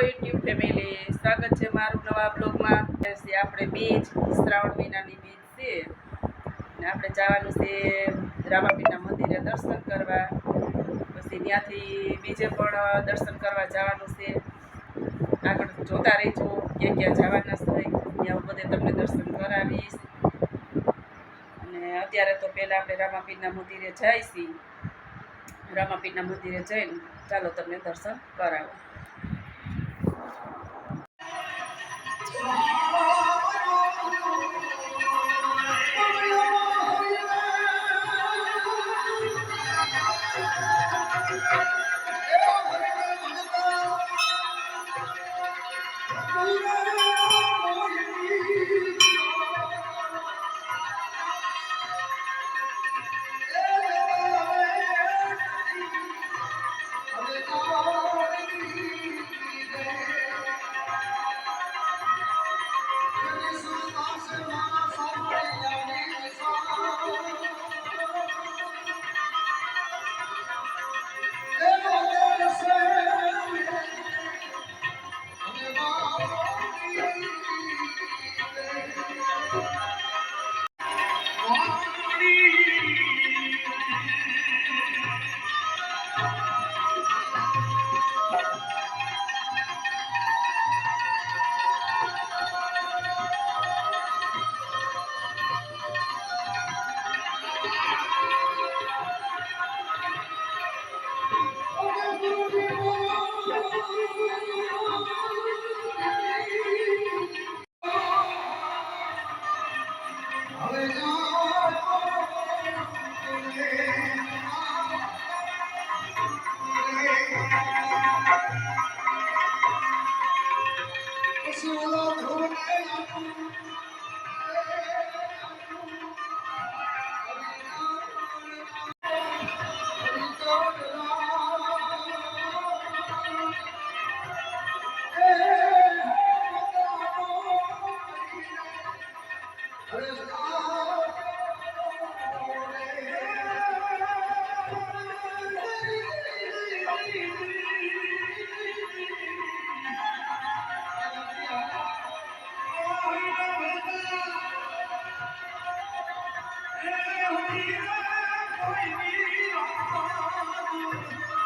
YouTube family સ્વાગત છે મારું નવા બ્લોગમાં આપણે બીજ, શ્રાવણ મહિનાની બીજ છે. આપણે જવાનું છે રામાપીરના મંદિરે દર્શન કરવા. પછી ત્યાંથી બીજે પણ દર્શન કરવા જવાનું છે. આગળ જોતા રહીજો ક્યાં ક્યાં જવાના છે. ત્યાં બધે તમને દર્શન કરાવીશ. અને અત્યારે તો પહેલાં આપણે રામાપીરના મંદિરે જઈશી. રામાપીરના મંદિરે જઈને ચાલો તમને દર્શન કરાવો. Oh, তুমি নিরন্তর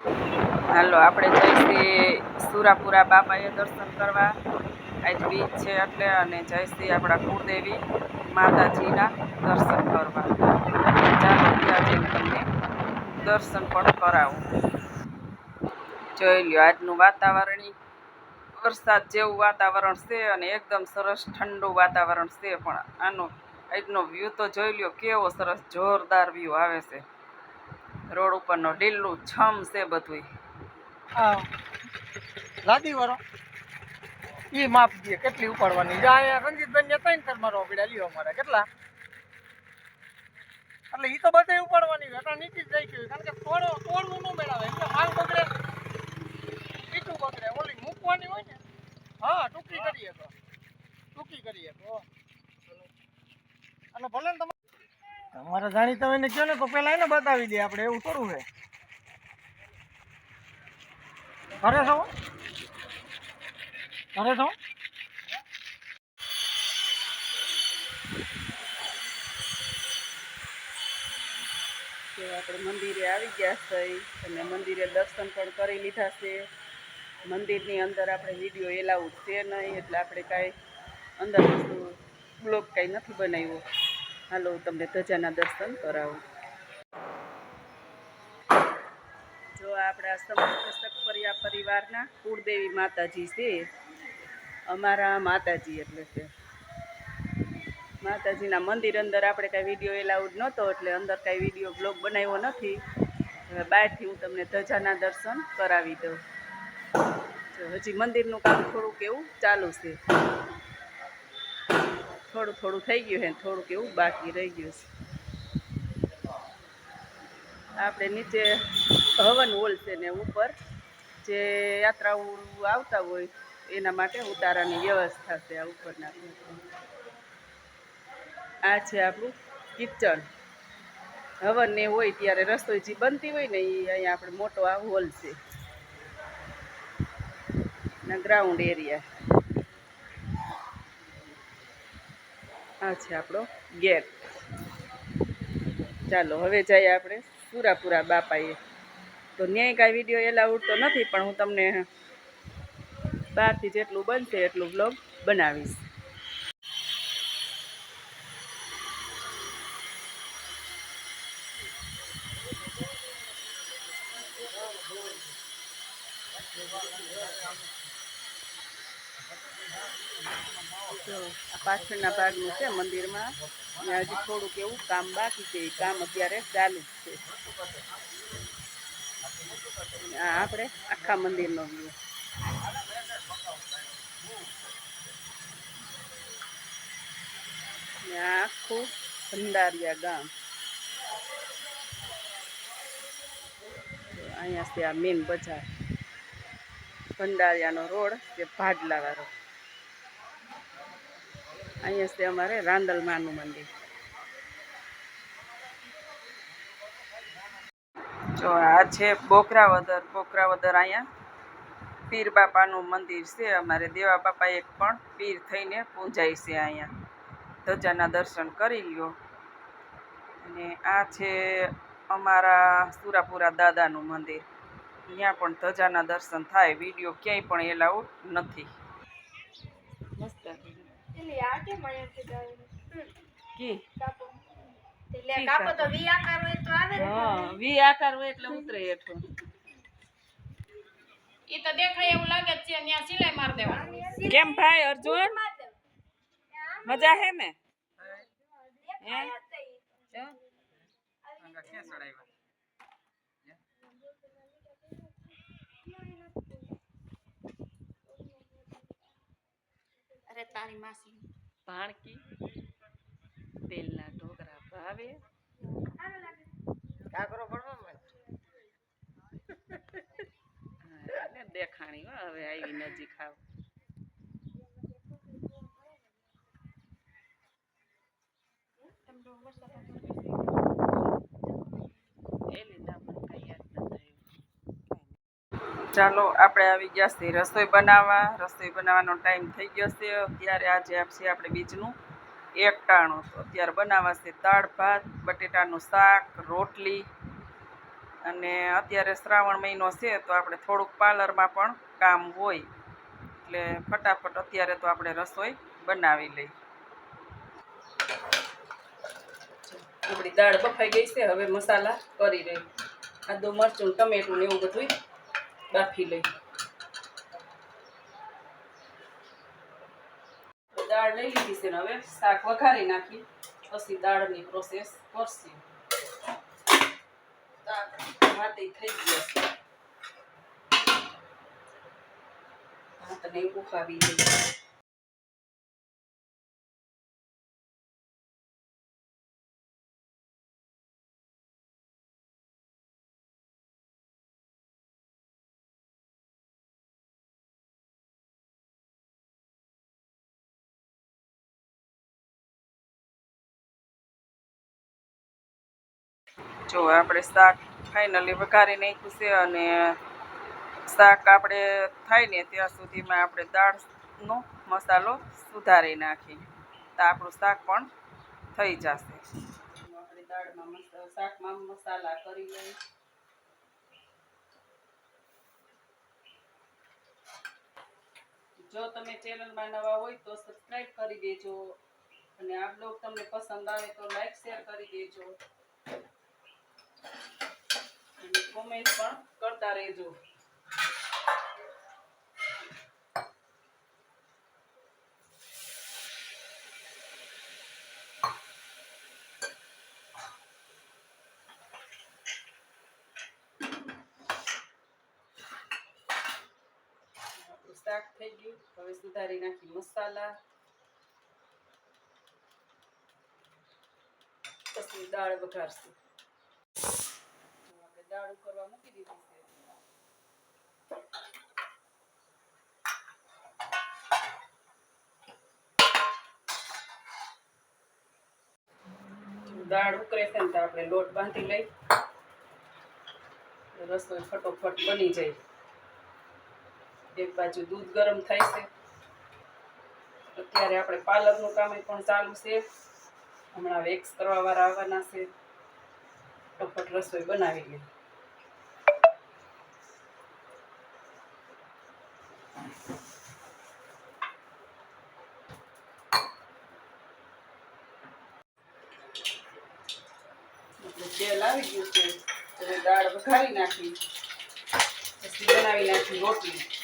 હાલો, આપણે જઈશી સુરાપુરા બાપાએ દર્શન કરવા. આજ બીચ છે એટલે અને જઈશી આપણા કુળદેવી માતાજીના દર્શન કરવા. ચાલો, ત્યાં તમને દર્શન પણ કરાવું. જોઈ લ્યો, આજનું વાતાવરણ વરસાદ જેવું વાતાવરણ છે અને એકદમ સરસ ઠંડુ વાતાવરણ છે પણ આનો, આજનો વ્યૂ તો જોઈ લ્યો, કેવો સરસ જોરદાર વ્યૂ આવે છે. રોડ ઉપરનો લીલું છમ છે બધુંય. આ લાદી વાળો. ઈ માપ દે, કેટલી ઉપાડવાની? અહીંયા રંજીતભાઈ ને ત્રણ કર મારો પીડા લ્યો અમારે, કેટલા? એટલે ઈ તો બધે ઉપાડવાની વેટા નીચે જ જાય ગયું કારણ કે તોડો, તોડવું ન મેળવે, એટલે માલ બગડે. મીઠું બગડે, ઓલી મૂકવાની હોય ને, હા, ટૂંકી કરીએ તો. ટૂંકી કરીએ તો. અને ભલે ને તમારે જાણી તમે ને કહો ને તો પેલા એને બતાવી દે, આપણે એવું કરવું છે. ઘરે છો? ઘરે છો? આપણે મંદિરે આવી ગયા છે, અને મંદિરે દર્શન પણ કરી લીધા છે. મંદિરની અંદર આપણે વીડિયો એલાઉડ છે નહીં, એટલે આપણે કાંઈ અંદર બ્લોગ કાંઈ નથી બનાવ્યો. હાલો, તમને ધજાના દર્શન કરાવું. જો આપણા સમસ્ત પરિવારના કુળદેવી માતાજી છે. અમારા માતાજી એટલે કે. માતાજીના મંદિર અંદર આપણે કાંઈ વીડિયો એલાઉડ નહોતો, એટલે અંદર કાંઈ વીડિયો બ્લોગ બનાવ્યો નથી. હવે બહારથી હું તમને ધજાના દર્શન કરાવી દઉં. હજી મંદિરનું કામ થોડુંક એવું ચાલુ છે. થોડું થોડું થઈ ગયું છે થોડુંક એવું બાકી રહી ગયું છે. આપણે નીચે હવન હોલ છે ને ઉપર જે યાત્રાઓ આવતા હોય, એના માટે ઉતારાની વ્યવસ્થા છે આ ઉપરના આ છે આપણું કિચન. હવન ને હોય ત્યારે રસોઈ જે બનતી હોય ને એ અહીંયા આપણે મોટો આ હોલ છે. ગ્રાઉન્ડ એરિયા આ છે આપણો ગેટ. ચાલો, હવે જઈએ આપણે સુરાપુરા બાપાએ. તો ન્યાય કાંઈ વીડિયો એલાઉડ તો નથી, પણ હું તમને બહારથી જેટલું બનશે એટલું બ્લોગ બનાવીશ જો આ પાછળના ભાગનું છે મંદિરમાં. અને હજી થોડુંક એવું કામ બાકી છે. એ કામ અત્યારે ચાલુ જ છે. આપણે આખા મંદિરનો વ્યૂ આખું ભંડારિયા ગામ. અહીંયા છે આ બજાર. ભંડારિયાનો રોડ તે ભાડલાવાળો. અહીંયા છે અમારે રાંદલમાનું મંદિર. જો આ છે બોકરાવદર બોકરાવદર અહીંયા. પીર બાપાનું મંદિર છે, અમારે દેવા બાપા એક પણ પીર થઈને પૂજાય છે અહીંયા. ધજાના દર્શન કરી લ્યો. અને આ છે અમારા સુરાપુરા દાદાનું મંદિર. ત્યાં પણ ધજાના દર્શન થાય, વીડિયો ક્યાંય પણ એલાઉડ નથી. મસ્ત. એટલે આ કેમ અહીંયાથી જાય? હમ, કી કાપો. એટલે ઠીક કાપો તો કાપો. વી આકાર હોય તો આવે ને હા વી આકાર હોય એટલે ઉતરે હેઠું ઈ તો દેખાય એવું લાગે જ છે ત્યાં સિલાઈ માર દેવાની કેમ ભાઈ અર્જુન મજા હે ને હે અરે તારી માસી. ભાણકી તેલના ઢોકળા ભાવે. કાકરો ભણવા દેખાણી હો હવે આવી નજીક આવ એ લીધા પણ કઈ યાદ ન થયું ચાલો, આપણે આવી ગયા છીએ રસોઈ બનાવવા. રસોઈ બનાવવાનો ટાઈમ થઈ ગયો છે. અત્યારે આજે આપશે આપણે બીજનું એક ટાણું તો અત્યારે બનાવાશે દાળ, ભાત, બટેટાનું શાક, રોટલી. અને અત્યારે શ્રાવણ મહિનો છે, તો આપણે થોડુંક પાર્લરમાં પણ કામ હોય. એટલે ફટાફટ અત્યારે તો આપણે રસોઈ બનાવી લઈ આપણી દાળ બફાઈ ગઈ છે, હવે મસાલા કરી રહી આદુ મરચું ટમેટું ને એવું બધું બાફી લઈ. દાળ લઈ લીધી છે ને હવે શાક વઘારી નાખી. પછી દાળની પ્રોસેસ કરશે. માટે થઈ ગયો છે ભાતને ઉખાવી લઈ જો આપણે શાક ફાઇનલી વઘારી નાખ્યું છે અને શાક આપણે થાય ને ત્યાં સુધીમાં આપણે દાળનો મસાલો સુધારી નાખી તો આપણું શાક પણ થઈ જશે. આપણે શાકમાં મસાલા કરી લઈએ. જો તમે ચેનલમાં નવા હોય તો સબસ્ક્રાઈબ કરી દેજો. અને આ બ્લોગ તમને પસંદ આવે તો લાઈક શેર કરી દેજો. કોમેન્ટ પણ કરતા રહેજો. થઈ ગયું. હવે સુધારી નાખી મસાલા. પછી દાળ વઘારશું. દાળ ઉકળવા મૂકી દીધી છે. દાળ ઉકળે છે ને તો આપણે લોટ બાંધી લઈ. રસોઈ ફટોફટ બની જાય. એક બાજુ દૂધ ગરમ થાય છે. અત્યારે આપણે પાર્લરનું કામ પણ ચાલુ છે. હમણાં વેક્સ કરવા વાળા આવવાના છે. ફટોફટ રસોઈ બનાવી લે તેલ આવી ગયું છે દાળ વઘારી નાખી. પછી બનાવી નાખી રોટલી.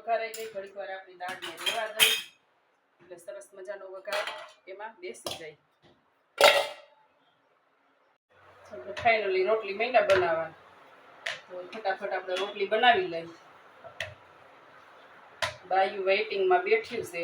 વઘારાઈ ગઈ, ઘડીક વાર આપણી દાળને રેવા દઈ. એટલે સરસ મજાનો વઘાર એમાં બેસી જાય. ફાઇનલી રોટલી મહિના બનાવવાની. તો ફટાફટ આપણે રોટલી બનાવી લઈ બાયુ વેઇટિંગમાં બેઠ્યું છે.